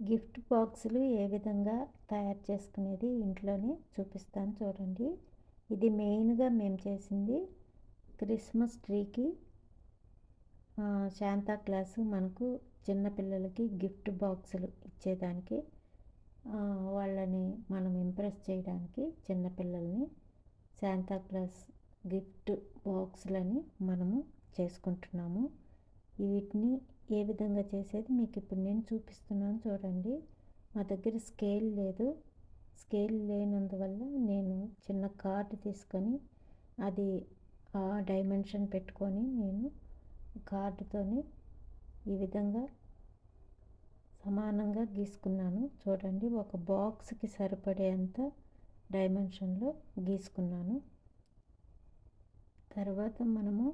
Gift బాక్సులు ఏ విధంగా తయారు చేసుకునేది ఇంట్లోనే చూపిస్తాను చూడండి. ఇది మెయిన్గా మేము చేసింది క్రిస్మస్ ట్రీకి శాంతా క్లాస్ మనకు చిన్నపిల్లలకి గిఫ్ట్ బాక్సులు ఇచ్చేదానికి వాళ్ళని మనం ఇంప్రెస్ చేయడానికి చిన్నపిల్లల్ని శాంతా క్లాస్ గిఫ్ట్ బాక్సులని మనము చేసుకుంటున్నాము. వీటిని ఏ విధంగా చేసేది మీకు ఇప్పుడు నేను చూపిస్తున్నాను చూడండి. మా దగ్గర స్కేల్ లేదు. స్కేల్ లేనందువల్ల నేను చిన్న కార్డు తీసుకొని అది ఆ డైమెన్షన్ పెట్టుకొని నేను కార్డుతోని ఈ విధంగా సమానంగా గీసుకున్నాను. చూడండి ఒక బాక్స్కి సరిపడేంత డైమెన్షన్లో గీసుకున్నాను. తర్వాత మనము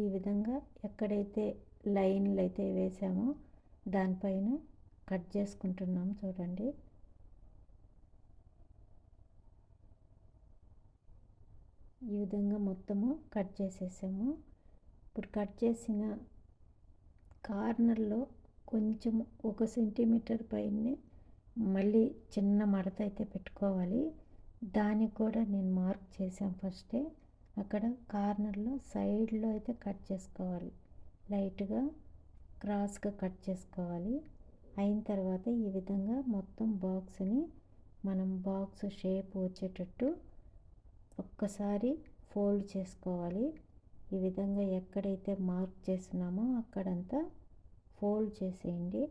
ఈ విధంగా ఎక్కడైతే లైన్లు అయితే వేసామో దానిపైన కట్ చేసుకుంటున్నాం చూడండి. ఈ విధంగా మొత్తము కట్ చేసేసాము. ఇప్పుడు కట్ చేసిన కార్నర్లో కొంచెం ఒక సెంటీమీటర్ పైనే మళ్ళీ చిన్న మడత అయితే పెట్టుకోవాలి. దానికి కూడా నేను మార్క్ చేశాను ఫస్టే. అక్కడ కార్నర్లో సైడ్లో అయితే కట్ చేసుకోవాలి. లైట్గా క్రాస్గా కట్ చేసుకోవాలి. అయిన తర్వాత ఈ విధంగా మొత్తం బాక్స్ని మనం బాక్స్ షేప్ వచ్చేటట్టు ఒక్కసారి ఫోల్డ్ చేసుకోవాలి. ఈ విధంగా ఎక్కడైతే మార్క్ చేస్తున్నామో అక్కడంతా ఫోల్డ్ చేసేయండి.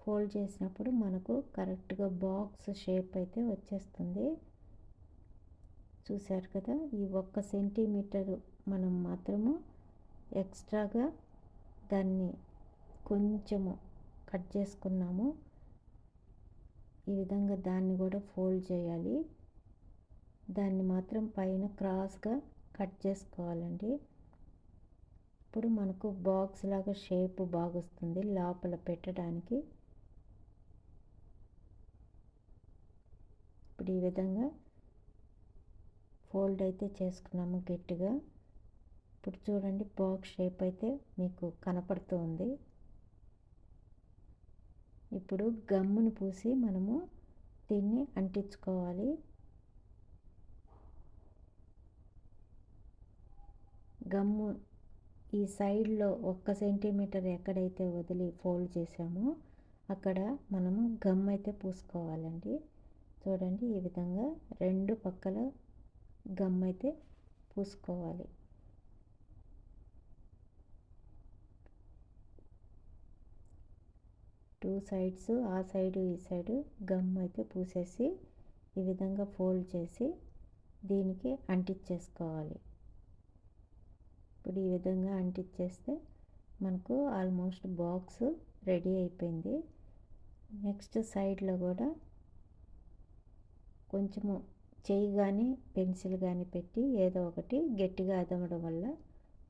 ఫోల్డ్ చేసినప్పుడు మనకు కరెక్ట్గా బాక్స్ షేప్ అయితే వచ్చేస్తుంది. చూశారు కదా? ఈ ఒక్క సెంటీమీటర్ మనం మాత్రము ఎక్స్ట్రాగా దాన్ని కొంచెము కట్ చేసుకున్నాము. ఈ విధంగా దాన్ని కూడా ఫోల్డ్ చేయాలి. దాన్ని మాత్రం పైన క్రాస్గా కట్ చేసుకోవాలండి. ఇప్పుడు మనకు బాక్స్ లాగా షేప్ బాగొస్తుంది లోపల పెట్టడానికి. ఇప్పుడు ఈ విధంగా ఫోల్డ్ అయితే చేసుకున్నాము గట్టిగా. ఇప్పుడు చూడండి బాక్స్ షేప్ అయితే మీకు కనపడుతుంది. ఇప్పుడు గమ్మును పూసి మనము దీన్ని అంటించుకోవాలి. గమ్ము ఈ సైడ్లో ఒక్క సెంటీమీటర్ ఎక్కడైతే వదిలి ఫోల్డ్ చేసామో అక్కడ మనము గమ్ అయితే పూసుకోవాలండి. చూడండి ఈ విధంగా రెండు పక్కల గమ్ అయితే పూసుకోవాలి. టూ సైడ్స్ ఆ సైడు ఈ సైడు గమ్ అయితే పూసేసి ఈ విధంగా ఫోల్డ్ చేసి దీనికి అంటించేసుకోవాలి ఇప్పుడు ఈ విధంగా అంటించేస్తే మనకు ఆల్మోస్ట్ బాక్స్ రెడీ అయిపోయింది. నెక్స్ట్ సైడ్లో కూడా కొంచెము చెయ్యి కానీ పెన్సిల్ కానీ పెట్టి ఏదో ఒకటి గట్టిగా అదమడం వల్ల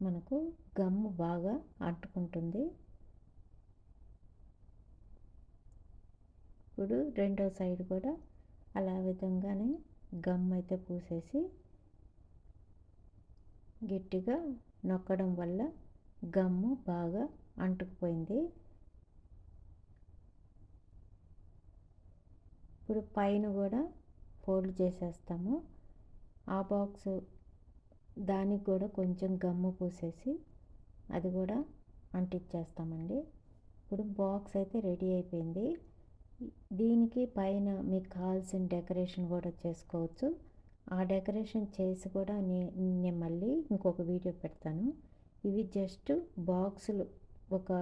మనకు గమ్ము బాగా అంటుకుంటుంది. ఇప్పుడు రెండో సైడ్ కూడా అలా విధంగానే గమ్ అయితే పూసేసి గట్టిగా నొక్కడం వల్ల గమ్ము బాగా అంటుకుపోయింది. ఇప్పుడు పైన కూడా ఫోల్డ్ చేసేస్తాము. ఆ బాక్స్ దానికి కూడా కొంచెం గమ్ము పూసేసి అది కూడా అంటించేస్తామండి. ఇప్పుడు బాక్స్ అయితే రెడీ అయిపోయింది. దీనికి పైన మీకు కావాల్సిన డెకరేషన్ కూడా చేసుకోవచ్చు. ఆ డెకరేషన్ చేసి కూడా నేను మళ్ళీ ఇంకొక వీడియో పెడతాను. ఇవి జస్ట్ బాక్సులు. ఒక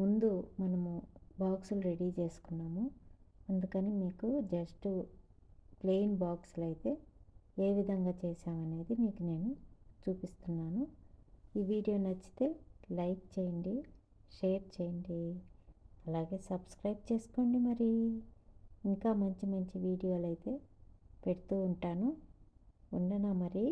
ముందు మనము బాక్సులు రెడీ చేసుకున్నాము. అందుకని మీకు జస్ట్ ప్లెయిన్ బాక్సులు అయితే ఏ విధంగా చేసామనేది మీకు నేను చూపిస్తున్నాను. ఈ వీడియో నచ్చితే లైక్ చేయండి షేర్ చేయండి. అలాగే సబ్స్క్రైబ్ చేసుకోండి మరి. ఇంకా మంచి మంచి వీడియోలు అయితే పెడుతూ ఉంటాను. ఉండనా మరి?